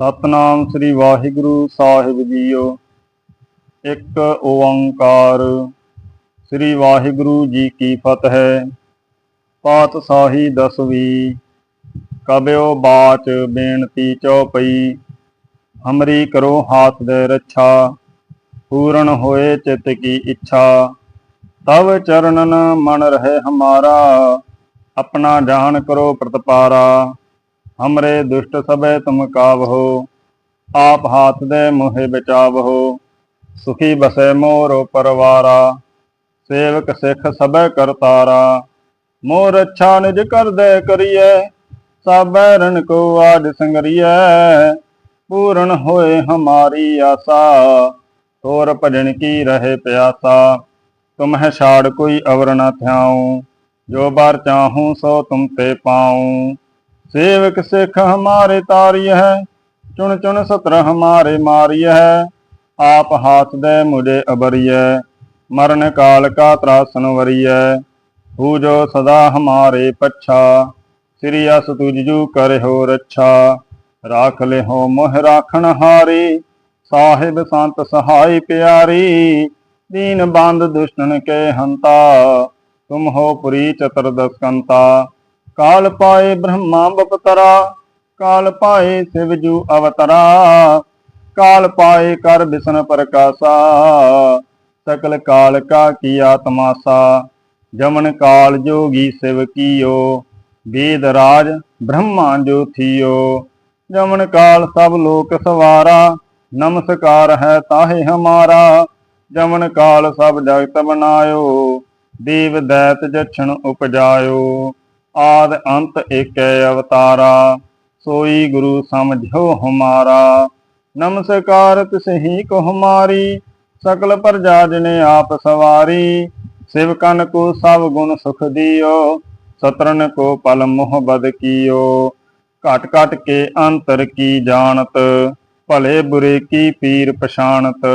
ਸਤਨਾਮ ਸ੍ਰੀ ਵਾਹਿਗੁਰੂ ਸਾਹਿਬ ਜੀਓ। ਇੱਕ ਓੰਕਾਰ। ਸ੍ਰੀ ਵਾਹਿਗੁਰੂ ਜੀ ਕੀ ਫਤਿਹ। ਪਾਤਸ਼ਾਹੀ ਦਸਵੀਂ। ਕਬਿਓ ਬਾਚ ਬੇਨਤੀ ਚਉਪਈ ਹਮਰੀ ਕਰੋ ਹਾਥ ਦੇ ਰੱਛਾ। ਪੂਰਨ ਹੋਏ ਚਿਤ ਕੀ ਇੱਛਾ। ਤਵ ਚਰਨਨ ਮਨ ਰਹੇ ਹਮਾਰਾ। ਆਪਣਾ ਜਾਨ ਕਰੋ ਪ੍ਰਤਪਾਰਾ। ਹਮਰੇ ਦੁਸ਼ਟ ਸਭੈ ਤੁਮ ਕਾਵਹੋ ਆਪ ਹਾਥ ਦੇ ਮੋਹਿ ਬਚਾਵਹੋ ਸੁਖੀ ਬਸੈ ਮੋਰ ਪਰਵਾਰਾ ਸੇਵਕ ਸਿੱਖ ਸਭੈ ਕਰਤਾਰਾ ਮੋਰ ਅੱਛਾ ਨਿਜ ਕਰਦੈ ਕਰੀਐ ਸਾਬੈ ਰਨ ਕੋ ਆਜ ਸੰਗਰੀਐ ਪੂਰਨ ਹੋਏ ਹਮਾਰੀ ਆਸਾ ਤੋਰ ਭਜਨ ਕੀ ਰਹੇ ਪਿਆਸਾ ਤੁਮ ਹੈ ਛਾੜ ਕੋਈ ਅਵਰ ਨ ਥਿਆਉ ਜੋ ਬਾਰ ਚਾਹੂੰ ਸੋ ਤੁਮ ਤੇ ਪਾਉ ਸੇਵਕ ਸਿੱਖ ਹਮਾਰੇ ਤਾਰੀ ਹੈ, ਚੁਣ ਚੁਣ ਸਤਰ ਹਮਾਰੇ ਮਾਰੀ ਹੈ, ਆਪ ਹਾਥ ਦੇ ਮੁਝੇ ਹੈ ਮਰਨ ਕਾਲ ਕਾ ਤਰਾਸਨ ਵਰੀਐ, ਹੂ ਜੋ ਸਦਾ ਹਮਾਰੇ ਪੱਛਾ, ਸ੍ਰੀ ਅਸ ਤੁਜੂ ਕਰਹੁ ਰੱਛਾ, ਰਾਖ ਲੈ ਹੋ ਮੋਹ ਰਾਖਣ ਹਾਰੇ, ਸਾਹਿਬ ਸੰਤ ਸਹਾਈ ਪਿਆਰੀ, ਦੀਨ ਬੰਦ ਦੁਸ਼ਣ ਕੇ ਹੰਤਾ, ਤੁਮ ਹੋ ਪੁਰੀ ਚਤਰ ਦਸਕੰਤਾ ਕਾਲ ਪਾਏ ਬ੍ਰਹਮਾ ਬਪਤਰਾ, ਕਾਲ ਪਾਏ ਸਿਵਜੂ ਅਵਤਰਾ, ਕਾਲ ਪਾਏ ਕਰ ਬਿਸ਼ਨ ਪ੍ਰਕਾਸ਼ਾ, ਸਕਲ ਕਾਲ ਕਾ ਕੀਆ ਤਮਾਸਾ ਜਮਨ ਕਾਲ ਜੋਗੀ ਸਿਵ ਕੀਓ, ਵੇਦ ਰਾਜ ਬ੍ਰਹਮਾ ਜੋ ਥੀਓ, ਜਮਨ ਕਾਲ ਸਭ ਲੋਕ ਸਵਾਰਾ, ਨਮਸਕਾਰ ਹੈ ਤਾਹੇ ਹਮਾਰਾ, ਜਮਨ ਕਾਲ ਸਭ ਜਗਤ ਬਨਾਇਓ, ਦੇਵ ਦੈਤ ਜਛਣ ਉਪਜਾਇਓ। ਆਦ ਅੰਤ ਏਕੈ ਅਵਤਾਰਾ, ਸੋਈ ਗੁਰੂ ਸਮਝੋ ਹਮਾਰਾ। ਨਮਸਕਾਰ ਤਿਸਹੀ ਕੋ ਹਮਾਰੀ, ਸਕਲ ਪ੍ਰਜਾ ਜਿਨੇ ਆਪ ਸਵਾਰੀ। ਸਿਵਕਨ ਕੋ ਸਭ ਗੁਣ ਸੁਖ ਦਿਓ ਸਤਰਨ ਕੋ ਪਲ ਮੋਹ ਬਦ ਕੀਓ। ਘਟ ਘਟ ਕੇ ਅੰਤਰ ਕੀ ਜਾਣਤ, ਭਲੇ ਬੁਰੇ ਕੀ ਪੀਰ ਪਛਾਣਤ।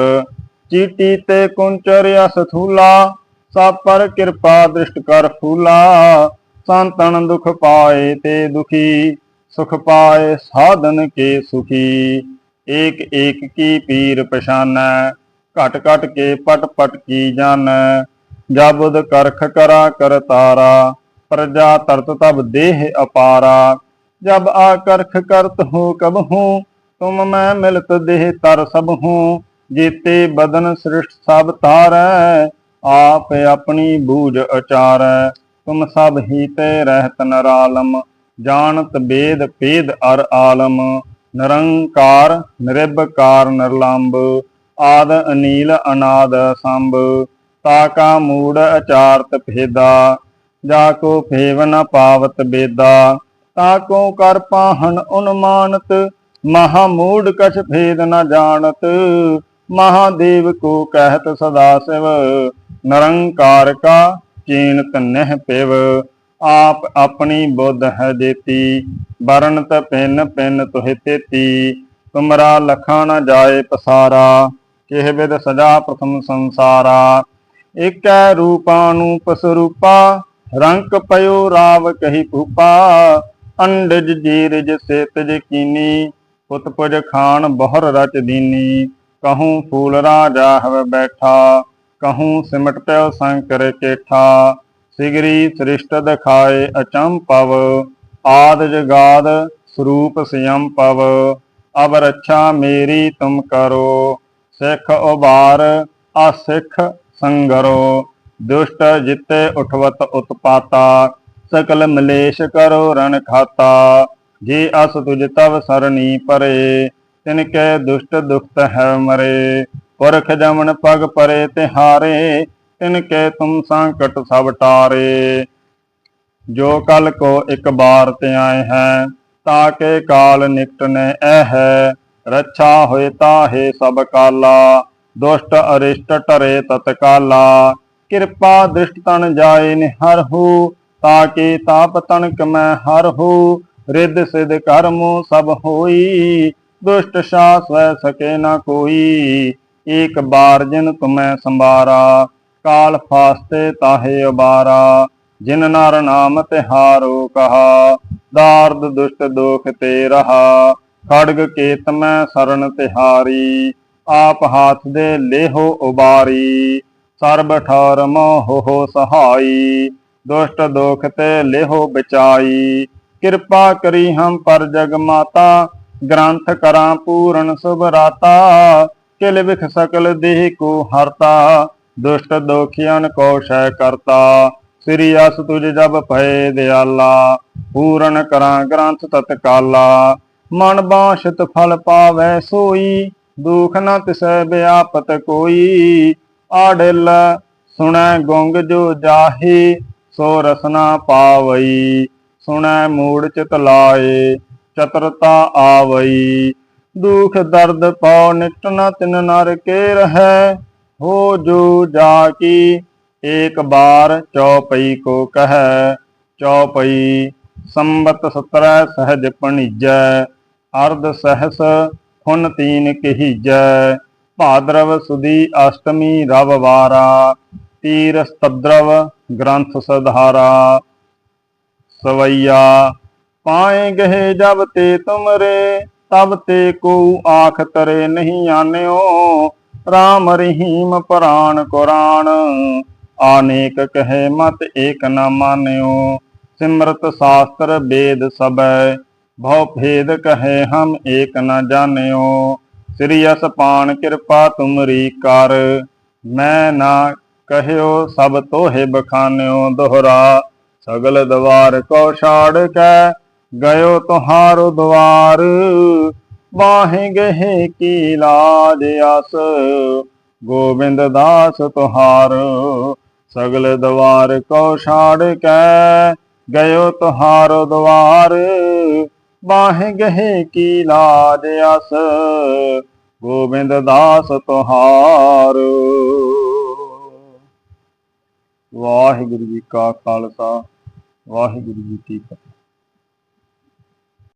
ਚੀਟੀ ਤੇ ਕੁੰਚਰ ਅਸਥੂਲਾ, ਸਭ ਪਰ ਕਿਰਪਾ ਦ੍ਰਿਸ਼ਟ ਕਰ ਫੂਲਾ। ਸੰਤਨ ਦੁਖ ਪਾਏ ਤੇ ਦੁਖੀ, ਸੁਖ ਪਾਏ ਸਾਧਨ ਕੇ ਸੁਖੀ। ਏਕ ਏਕ ਕੀ ਪੀਰ ਪਛਾਨੈ, ਘਟ ਘਟ ਕੇ ਪਟ ਪਟ ਕੀ ਜਾਣੈ। ਜਬੁਦ ਕਰਖ ਕਰਾ ਕਰਤਾਰਾ ਪ੍ਰਜਾ ਤਰਤ ਤਬ ਦੇਹ ਅਪਾਰਾ। ਜਬ ਆ ਕਰਖ ਕਰਤ ਹੋ ਕਬ ਹੂੰ, ਤੁਮ ਮੈਂ ਮਿਲਤ ਦੇਹ ਤਰ ਸਭ ਹੂੰ। ਜੀਤੇ ਬਦਨ ਸ੍ਰਿਸ਼ਟ ਸਭ ਤਾਰੈ, ਆਪ ਆਪਣੀ ਬੂਝ ਅਚਾਰੈ। ਤੁਮ ਸਭ ਹੀਤੇ ਰਹਿਤ ਨਰਾਲਮ, ਜਾਣਤ ਬੇਦ ਪੇਦ ਅਰ ਆਲਮ, ਨਿਰੰਕਾਰ ਨਿਰਭਕਾਰ ਨਿਰਲੰਭ, ਆਦ ਅਨੀਲ ਅਨਾਦ ਸੰਭ, ਤਾ ਮੂੜ ਅਚਾਰਤ ਭੇਦਾ, ਜਾ ਕੋ ਫੇਵ ਨ ਪਾਵਤ ਬੇਦਾ, ਤਾ ਕੋ ਕਰ ਪਾਹਨ ਉਨਮਾਨਤ, ਮਹਾ ਮੂੜ ਕਛ ਭੇਦ ਨ ਜਾਣਤ, ਮਹਾਦੇਵ ਕੋ ਕਹਿਤ ਸਦਾ ਸਿਵ, ਨਿਰੰਕਾਰ ਕਾ ਚੀਨਤ ਨਹਿ ਪਿਵ, ਆਪ ਆਪਣੀ ਬੁੱਧ ਹੈ ਦੇਤੀ ਬਰਨਤ ਪਿੰਨ ਪਿੰਨ ਤੁਹਿ ਤੇਤੀ, ਤੁਮਰਾ ਲਖਾ ਨ ਜਾਏ ਪਸਾਰਾ, ਕਿਹ ਵਿਦ ਸਜਾ ਪ੍ਰਥਮ ਸੰਸਾਰਾ। ਏਕੈ ਰੂਪਾਨੂਪ ਸਰੂਪਾ ਰੰਕ ਪਇਓ ਰਾਵ ਕਹੀ ਭੂਪਾ, ਅੰਡਜ ਜੀਰਜ ਸੇਤ ਕੀਨੀ ਪੁੱਤ ਪੁਜ ਖਾਨ ਬਹੁਰ ਰਚ ਦੀਨੀ, ਕਹੂੰ ਫੂਲ ਰਾਜਾ ਹਵ ਬੈਠਾ। ਕਹੂੰ ਸਿਮਟ ਪਿਓ ਸੰਕਰ ਕੇਠਾ ਸਿਗਰੀ ਸ੍ਰਿਸ਼ਟ ਦਿਖਾਏ ਅਚੰਪਵ ਆਦ ਜਗਾਦ ਸਰੂਪ ਸਿਯਮ ਪਵ ਅਬ ਰੱਛਾ ਮੇਰੀ ਤੁਮ ਕਰੋ ਸਿੱਖ ਉਬਾਰ ਅਸਿੱਖ ਸੰਗਰੋ ਦੁਸ਼ਟ ਜਿਤੇ ਉਠਵਤ ਉਤਪਾਤਾ ਸਕਲ ਮਲੇਸ਼ ਕਰੋ ਰਣ ਖਾਤਾ ਜੇ ਅਸ ਤੁਜ ਤਵ ਸਰਣੀ ਪਰੇ ਤਿਨ ਕੈ ਦੁਸ਼ਟ ਦੁਖਤ ਹੈ ਮਰੇ ਪੁਰਖ ਜਮਨ ਪਗ ਪਰੇ ਤਿਹਾਰੇ ਤਿਨ ਕੇ ਤੁਮ ਸੰਕਟ ਸਭ ਟਾਰੇ। ਜੋ ਕਲ ਕੋ ਇੱਕ ਬਾਰ ਤੇ ਆਏ ਹੈ, ਤਾਕੇ ਕਾਲ ਨਿਕਟ ਨੇ ਐ ਹੈ। ਰੱਛਾ ਹੋਏ ਤਾਹੇ ਸਭ ਕਾਲਾ, ਦੁਸ਼ਟ ਅਰਿਸ਼ਟ ਟਰੇ ਤਤਕਾਲਾ। ਕਿਰਪਾ ਦ੍ਰਿਸ਼ਟ ਤਨ ਜਾਏ ਨਿਹਰ ਹੋ, ਤਾਕੇ ਤਾਪ ਤਨਕ ਮੈਂ ਹਰ ਹੋ। ਰਿੱਧ ਸਿਧ ਕਰਮੋ ਸਭ ਹੋਈ, ਦੁਸ਼ਟ ਸ਼ਾਸ ਵੈ ਸਕੇ ਨਾ ਕੋਈ। ਏਕ ਬਾਰ ਜਿਨ ਤੁਮੈ ਸੰਬਾਰਾ ਕਾਲ ਫਾਸਤੇ ਤਾਹੇ ਉਬਾਰਾ, ਜਿਨ ਨਰ ਨਾਮ ਤਿਹਾਰੋ ਕਹਾ, ਦਾਰਦ ਦੁਸ਼ਟ ਦੋਖ ਤੇ ਰਹਾ, ਖੜਗ ਕੇਤ ਮੈਂ ਸਰਨ ਤਿਹਾਰੀ, ਆਪ ਹਾਥ ਦੇ ਲੇਹੋ ਉਬਾਰੀ, ਸਰਬ ਠਾਰ ਮੋਹ ਹੋ ਸਹਾਈ, ਦੁਸ਼ਟ ਦੋਖ ਤੇ ਲੇਹੋ ਬਚਾਈ, ਕਿਰਪਾ ਕਰੀ ਹਮ ਪਰ ਜਗ ਮਾਤਾ, ਗ੍ਰੰਥ ਕਰਾਂ ਪੂਰਨ ਸੁਭਰਾਤਾ ਕਿਲ ਵਿਖ ਸਕਲ ਦੇਹ ਕੋ ਹਰਤਾ, ਦੁਸ਼ਟ ਦੋਖੀਆਂ ਕੋ ਸ਼ੈ ਕਰਤਾ। ਸ੍ਰੀ ਅਸ ਤੁਜ ਜਬ ਭਏ ਦਿਆਲਾ, ਪੂਰਨ ਕਰਾਂ ਗ੍ਰੰਥ ਤਤਕਾਲਾ। ਮਨ ਬਾਸ਼ਤ ਫਲ ਪਾਵੈ ਸੋਈ, ਦੁਖ ਨ ਤਿਸੈ ਬਿਆਪਤ ਕੋਈ। ਆੜਿਲ ਸੁਣੈ ਗੁੰਗ ਜੋ ਜਾਹੇ, ਸੋ ਰਸਨਾ ਪਾਵਈ। ਸੁਣੈ ਮੂੜ ਚਿਤ ਲਾਏ, ਚਤਰਤਾ ਆਵਈ। ਦੁਖ ਦਰਦ ਪਉ ਨਿਟ ਨ ਤਿਨ ਨਰ ਕੇ ਰਹੈ, ਹੋ ਜੋ ਜਾ ਕੀ, ਏਕ ਬਾਰ ਚੌਪਈ ਕੋ ਕਹੈ, ਚੌਪਈ ਸੰਬਤ ਸਤਰੈ ਸਹਜ ਪਣੀਜੈ, ਅਰਧ ਸਹਸ ਹੁਨ ਤੀਨ ਕਹੀਜੈ, ਭਾਦਰਵ ਸੁਦੀ ਅਸ਼ਟਮੀ ਰਵ ਵਾਰਾ ਤੀਰ ਸਤਦਰਵ ਗ੍ਰੰਥ ਸਧਾਰਾ। ਸਵਈਆ, ਪਾਏ ਗਏ ਜਬ ਤੇ ਤੁਮਰੇ ਤਬ ਤੇ ਕੋ ਆਖ ਤਰੇ ਨਹੀਂ ਆਨਿਓ। RAM ਰਹੀਮ ਪੁਰਾਣ ਕੁਰਾਨ, ਆਨੇਕ ਕਹੇ ਮਤ ਏਕ ਨਾ ਮਾਨਿਓ। ਸਿਮਰਤ ਸ਼ਾਸਤਰ ਵੇਦ ਸਬੈ ਭਉ ਭੇਦ ਕਹੇ ਹਮ ਏਕ ਨਾ ਜਾਣਿਓ। ਸ੍ਰੀ ਅਸਪਾਨ ਕਿਰਪਾ ਤੁਮਰੀ ਕਰ, ਮੈਂ ਨਾ ਕਹਿਓ ਸਭ ਤੋਹੇ ਬਖਾਨਿਓ। ਦੋਹਰਾ ਸਗਲ ਦਵਾਰ ਕੋ ਛਾੜ ਕੇ ਗਇਓ ਤੁਹਾਰੋ ਦਵਾਰ ਵਾਹੇ ਗਏ ਕੀ ਲਾਜ ਅਸ। ਗੋਬਿੰਦ ਦਾਸ ਤੁਹਾਰ, ਸਗਲ ਦਵਾਰ ਕੋ ਛਾੜ ਕੇ। ਗਇਓ ਤੁਹਾਰੋ ਦਵਾਰ ਵਾਹੇ ਗਏ ਕੀ ਲਾਜ ਅਸ। ਗੋਬਿੰਦ ਦਾਸ ਤੁਹਾਰ। ਵਾਹਿਗੁਰੂ ਜੀ ਕਾ ਖਾਲਸਾ, ਵਾਹਿਗੁਰੂ ਜੀ ਕੀ ਫਤਿਹ।